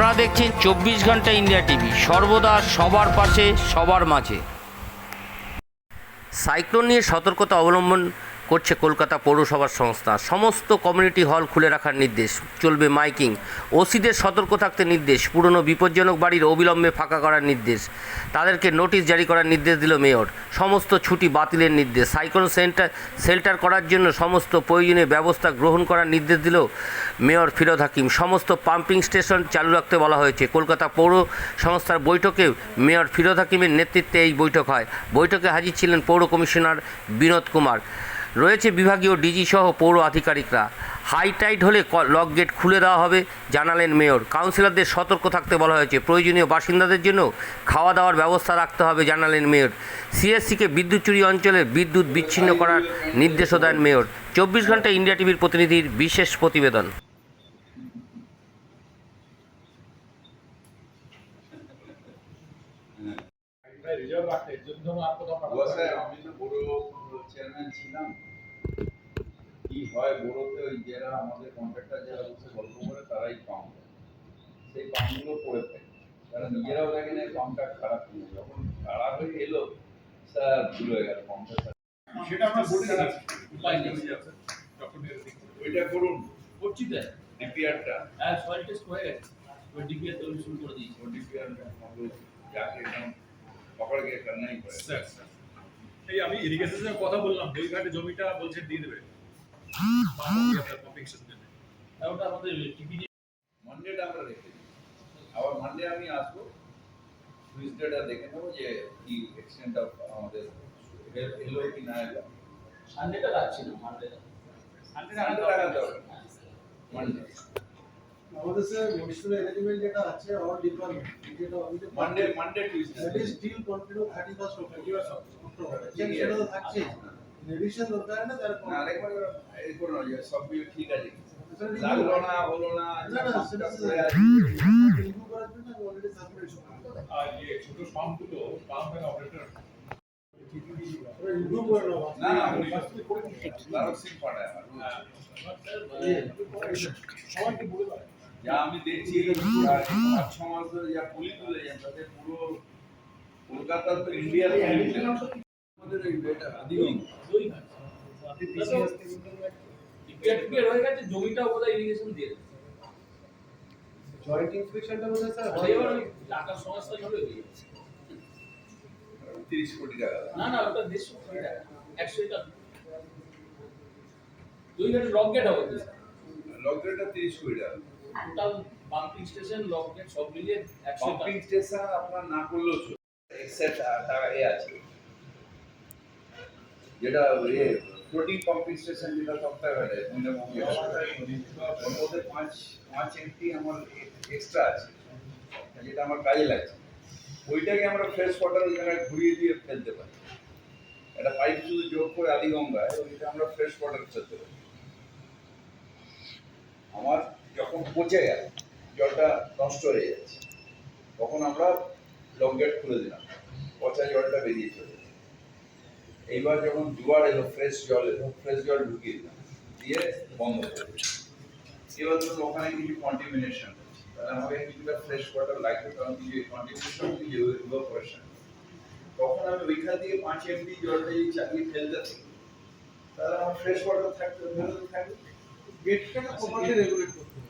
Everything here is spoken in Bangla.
আপনারা দেখছেন চব্বিশ ঘণ্টা ইন্ডিয়া টিভি। সর্বদা সবার পাশে, সবার মাঝে। সাইক্লোন নিয়ে সতর্কতা অবলম্বন করছে কলকাতা পৌরসভার সংস্থা। সমস্ত কমিউনিটি হল খুলে রাখার নির্দেশ, চলবে মাইকিং। ওসিদের সতর্ক থাকতে নির্দেশ, পুরনো বিপজ্জনক বাড়ির অবিলম্বে ফাঁকা করার নির্দেশ। তাদেরকে নোটিশ জারি করার নির্দেশ দিল মেয়র। সমস্ত ছুটি বাতিলের নির্দেশ। সাইক্লোন সেন্টার, শেল্টার করার জন্য সমস্ত প্রয়োজনীয় ব্যবস্থা গ্রহণ করার নির্দেশ দিল মেয়র ফিরোজ হাকিম। সমস্ত পাম্পিং স্টেশন চালু রাখতে বলা হয়েছে। কলকাতা পৌর সংস্থার বৈঠকে মেয়র ফিরোজ হাকিমের নেতৃত্বে এই বৈঠক হয়। বৈঠকে হাজির ছিলেন পৌর কমিশনার বিনোদ কুমার। রয়েছে বিভাগীয় ডিজি সহ পৌর আধিকারিকরা। হাই টাইট হলে লক গেট খুলে দেওয়া হবে, জানালেন মেয়র। কাউন্সিলরদের সতর্ক থাকতে বলা হয়েছে। প্রয়োজনীয় বাসিন্দাদের জন্য খাওয়া দাওয়ার ব্যবস্থা রাখতে হবে, জানালেন মেয়র। সিএসসিকে বিদ্যুৎ চুরি অঞ্চলে বিদ্যুৎ বিচ্ছিন্ন করার নির্দেশও দেন মেয়র। চব্বিশ ঘণ্টা ইন্ডিয়া টিভির প্রতিনিধির বিশেষ প্রতিবেদন। রিজার্ভ রাখতে এর জন্য আর কোথাও পাঠাতে স্যার আমি তো বড় চেয়ারম্যান ছিলাম। কি হয় বড়তে ওই যারা আমাদের কন্ট্রাক্টর যারা বসে গল্প করে তারাই পাম সেই পামগুলো পড়ে থাকে তারা নিজেরাও দেখেন এই পামটা খারাপ হয়ে যখন খারাপ হয়ে এলো স্যার ভুল হয়ে গেল পামটা সেটা আমরা বলি উপায় নেই। ওইটা করুন। করছি তো। ডিপিআরটা। হ্যাঁ সয়েল টেস্ট হয়ে গেছে। ওই ডিপিআর তৈরি শুরু করে দিয়েছি। ওই ডিপিআরটা যাকে पकड़ के करना ही पड़ेगा স্যার স্যার এই আমি ইরিগেশনের কথা বললাম দুই ঘাটে জমিটা বলছে দিয়ে দেবে পাম্পিং সিস্টেমে আর ওটা আমাদের টিপি মানডেটা আমরা রেখে দিই আবার মানডে আমি আসবো টুইসডেটা দেখে নেবো যে কি এক্সটেন্ট অফ আমাদের এল- এলো কি না এলো সানডেটা রাখছি না মানডে সানডে লাগাতে হবে মানডে আমাদের স্যার মনসুন অ্যারেঞ্জমেন্ট যেটা আছে অল ডিপার্টমেন্ট যেটা আমি Monday Monday Tuesday that is still continue 31st of October. সেটা তো থাকছে। রিভিশন দরকার না তার আরেকবার এই করো না যে সব কিছু ঠিক আছে। লাগল না হলো না না না সেটা রিভিউ করার জন্য আমি অলরেডি সাবমিট আর ইয়ে ছোট পাম্পগুলো পাম্প এন্ড অপারেটর করে নাও। না না তারও সিট পাঠায়। আমার সবাইকে বলে দাও। যা আমি দেখছি পাঁচ ছ মাস ধরে যা পুলি তুলে যান তাদের পুরো কলকাতা তো ইন্ডিয়ার আমাদের হয়ে বোধহয় ইরিগেশন দিয়ে জয়েন্ট ইন্সপেকশনটা বোধহয় স্যার টাকার সমস্যা হবে হয়ে যাচ্ছে তিরিশ কোটি টাকা। না না ওটা দেড়শো কোটি টাকা। একশো টাকা দুই ঘাটে লক গেট হবে লকডাউনটা তিরিশ কোটি টাকা। টোটাল পাম্পিং স্টেশন লক সব মিলিয়ে পাম্পিং স্টেশন আপনার না করলেও চলবে। এক্সেট এ আছে। যেটা এ ফ্লোটিং পাম্পিং স্টেশন যেটা সপ্তাহে মধ্যে পাঁচ পাঁচ এমপি আমার এক্সট্রা আছে। যেটা আমার কাজে লাগছে। ওইটাকে আমরা ফ্রেশ ওয়াটার ওই জায়গায় ঘুরিয়ে দিয়ে ফেলতে পারি। একটা পাইপ শুধু যোগ করে আদিগঙ্গায়, ওইটা আমরা ফ্রেশ ওয়াটার ফেলতে পারি। আমার যখন পচে গেল। জলটা নষ্ট হয়ে যাচ্ছে। তখন আমরা লক গেট খুলে দিলাম। পচা জলটা বেরিয়ে চলে এইবার যখন জোয়ার এলো ফ্রেশ জল এলো ফ্রেশ জল ঢুকিয়ে দিলাম। দিয়ে বন্ধ করে এবার ধরুন ওখানে কিছু কন্টিমিনেশন হচ্ছে। তাহলে আমাকে কিছুটা ফ্রেশ ওয়াটার লাগবে কারণ কিছু কন্টিমিনেশন কিছু ইভাপোরেশন তখন আমি ওইখান থেকে পাঁচ এমপি জলটা যদি চালিয়ে ফেলতে থাকি তাহলে আমার ফ্রেশ ওয়াটার থাকতে থাকবে। গেটটাকে প্রপারলি রেগুলেট করতে হবে?